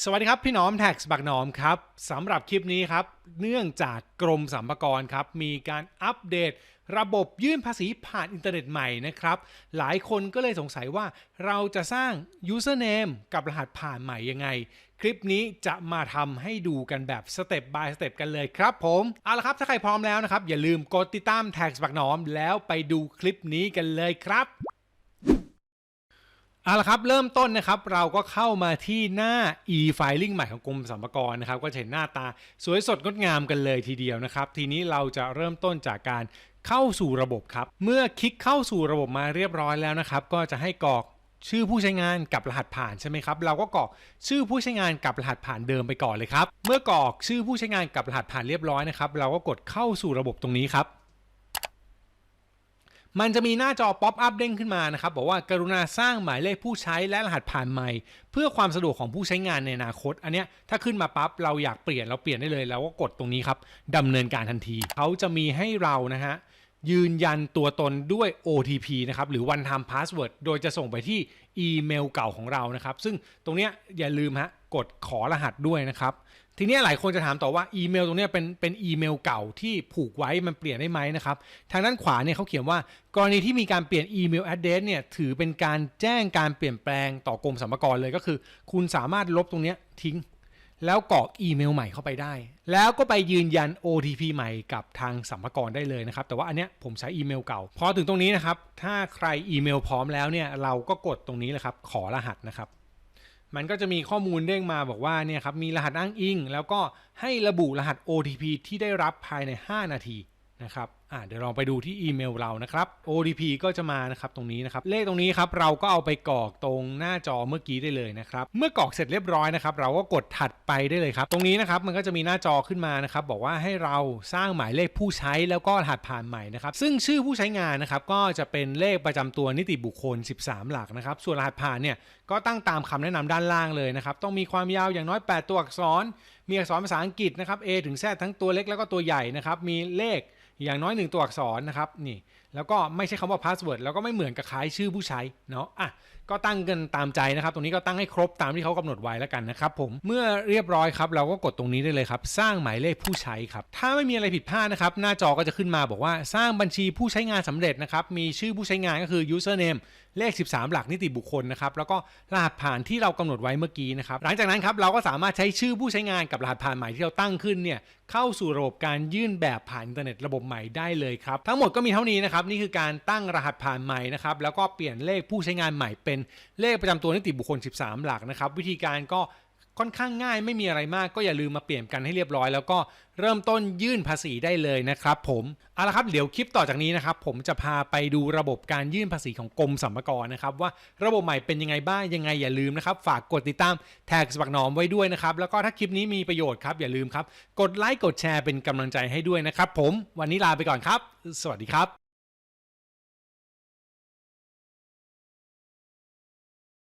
สวัสดีครับ พี่น้อมแท็กสบักหนอมครับสำหรับคลิปนี้ครับ เนื่องจากกรมสรรพากรครับ มีการอัปเดต ระบบยื่นภาษีผ่านอินเทอร์เน็ตใหม่นะครับ หลายคนก็เลยสงสัยว่าเราจะสร้าง username กับรหัสผ่านใหม่ยังไง คลิปนี้จะมาทำให้ดูกันแบบสเต็ป by สเต็ปกันเลยครับผมเอาละครับถ้าใครพร้อมแล้วนะครับ อย่าลืมกดติดตามแท็กสบักหนอม แล้วไปดูคลิปนี้กันเลยครับ เอาละครับเริ่มต้นนะครับเราก็เข้ามาที่หน้า e-filing ใหม่ของกรมสรรพากรนะครับก็จะเห็นหน้าตาสวยสดงดงามกันเลยทีเดียวนะครับ ทีนี้เราจะเริ่มต้นจากการเข้าสู่ระบบครับ เมื่อคลิกเข้าสู่ระบบมาเรียบร้อยแล้วนะครับ ก็จะให้กรอกชื่อผู้ใช้งานกับรหัสผ่านใช่ไหมครับ เราก็กรอกชื่อผู้ใช้งานกับรหัสผ่านเดิมไปก่อนเลยครับ เมื่อกรอกชื่อผู้ใช้งานกับรหัสผ่านเรียบร้อยนะครับ เราก็กดเข้าสู่ระบบตรงนี้ครับ มันจะมีหน้าจอป๊อปอัพเด้งขึ้นมานะครับบอกว่ากรุณาสร้างหมายเลขผู้ใช้และรหัสผ่านใหม่ เพื่อความสะดวกของผู้ใช้งานในอนาคต อันเนี้ยถ้าขึ้นมาปั๊บเราอยากเปลี่ยนเราเปลี่ยนได้เลยเราก็กดตรงนี้ครับดำเนินการทันทีเขาจะมีให้เรานะฮะ ยืนยันตัวตนด้วย OTP นะครับ หรือ one time password โดยจะส่งไปที่อีเมลเก่าของเรานะครับ ซึ่งตรงเนี้ยอย่าลืมฮะกดขอรหัสด้วยนะครับ ทีนี้หลายคนจะถามต่อว่าอีเมลตรงเนี้ยเป็นเป็นอีเมลเก่าที่ผูกไว้มันเปลี่ยนได้ไหมนะครับ ทางด้านขวาเนี่ยเขาเขียนว่ากรณีที่มีการเปลี่ยนอีเมล address เนี่ยถือเป็นการแจ้งการเปลี่ยนแปลงต่อกรมสรรพากรเลยก็คือ คุณสามารถลบตรงเนี้ยทิ้ง แล้วกรอกอีเมลใหม่เข้าไปได้ แล้วก็ไปยืนยัน OTP ใหม่กับทางสัมภากรได้เลยนะครับ แต่ว่าอันเนี้ยผมใช้อีเมลเก่า พอถึงตรงนี้นะครับ ถ้าใครอีเมลพร้อมแล้วเนี่ย เราก็กดตรงนี้เลยครับ ขอรหัสนะครับ มันก็จะมีข้อมูลเด้งมาบอกว่าเนี่ยครับ มีรหัสอ้างอิง แล้วก็ให้ระบุรหัส OTP ที่ได้รับภายใน 5 นาที นะครับอ่าเดี๋ยวลองไปดูที่อีเมลเรานะครับ OTP ก็จะมานะครับตรงนี้นะครับ เลขตรงนี้ครับเราก็เอาไปกรอกตรงหน้าจอเมื่อกี้ได้เลยนะครับ เมื่อกรอกเสร็จเรียบร้อยนะครับเราก็กดถัดไปได้เลยครับ ตรงนี้นะครับมันก็จะมีหน้าจอขึ้นมานะครับบอกว่าให้เราสร้างหมายเลขผู้ใช้แล้วก็รหัสผ่านใหม่นะครับซึ่งชื่อผู้ใช้งานนะครับก็จะเป็นเลขประจำตัวนิติบุคคล 13 หลักนะครับส่วนรหัสผ่านเนี่ยก็ตั้งตามคำแนะนำด้านล่างเลยนะครับต้องมีความยาวอย่างน้อย 8 ตัวอักษร มีอักษรภาษาอังกฤษนะครับ A ถึง Z ทั้งตัวเล็กแล้วก็ตัวใหญ่นะครับมีเลขอย่างน้อย1ตัวอักษรนะครับนี่แล้วก็ไม่ใช่คำว่าพาสเวิร์ดแล้วก็ไม่เหมือนกับคล้ายชื่อผู้ใช้เนาะอะก็ตั้งกันตามใจนะครับ ตรงนี้ก็ตั้งให้ครบตามที่เขากำหนดไว้แล้วกันนะครับผมเมื่อเรียบร้อยครับ เราก็กดตรงนี้ได้เลยครับ สร้างหมายเลขผู้ใช้ครับถ้าไม่มีอะไรผิดพลาดนะครับหน้าจอก็จะขึ้นมาบอกว่าสร้างบัญชีผู้ใช้งานสำเร็จนะครับมีชื่อผู้ใช้งานก็คือ username เลข 13 หลักนิติบุคคลนะครับแล้วก็รหัสผ่านที่เรากำหนดไว้เมื่อกี้นะครับหลังจากนั้นครับเราก็สามารถใช้ชื่อผู้ใช้งานกับรหัสผ่านใหม่ที่เราตั้งขึ้นเนี่ย เข้าสู่ระบบการยื่นแบบผ่านอินเทอร์เน็ตระบบใหม่ได้เลยครับ ทั้งหมดก็มีเท่านี้นะครับนี่คือการตั้งรหัสผ่านใหม่นะครับแล้วก็เปลี่ยนเลขผู้ใช้งานใหม่เป็นเลขประจำตัวนิติบุคคล 13 หลักนะครับวิธีการก็ ค่อนข้างง่ายไม่มีอะไรมากก็อย่าลืมมาเปลี่ยนกันให้เรียบร้อย แล้วก็เริ่มต้นยื่นภาษีได้เลยนะครับผมเอาละครับเดี๋ยวคลิปต่อจากนี้นะครับผมจะพาไปดูระบบการยื่นภาษีของกรมสรรพากรนะครับว่าระบบใหม่เป็นยังไงบ้างยังไงอย่าลืมนะครับฝากกดติดตามแท็กสปักหนอมไว้ด้วยนะครับแล้วก็ถ้าคลิปนี้มีประโยชน์ครับอย่าลืมครับกดไลค์กดแชร์เป็นกำลังใจให้ด้วยนะครับผมวันนี้ลาไปก่อนครับ สวัสดีครับ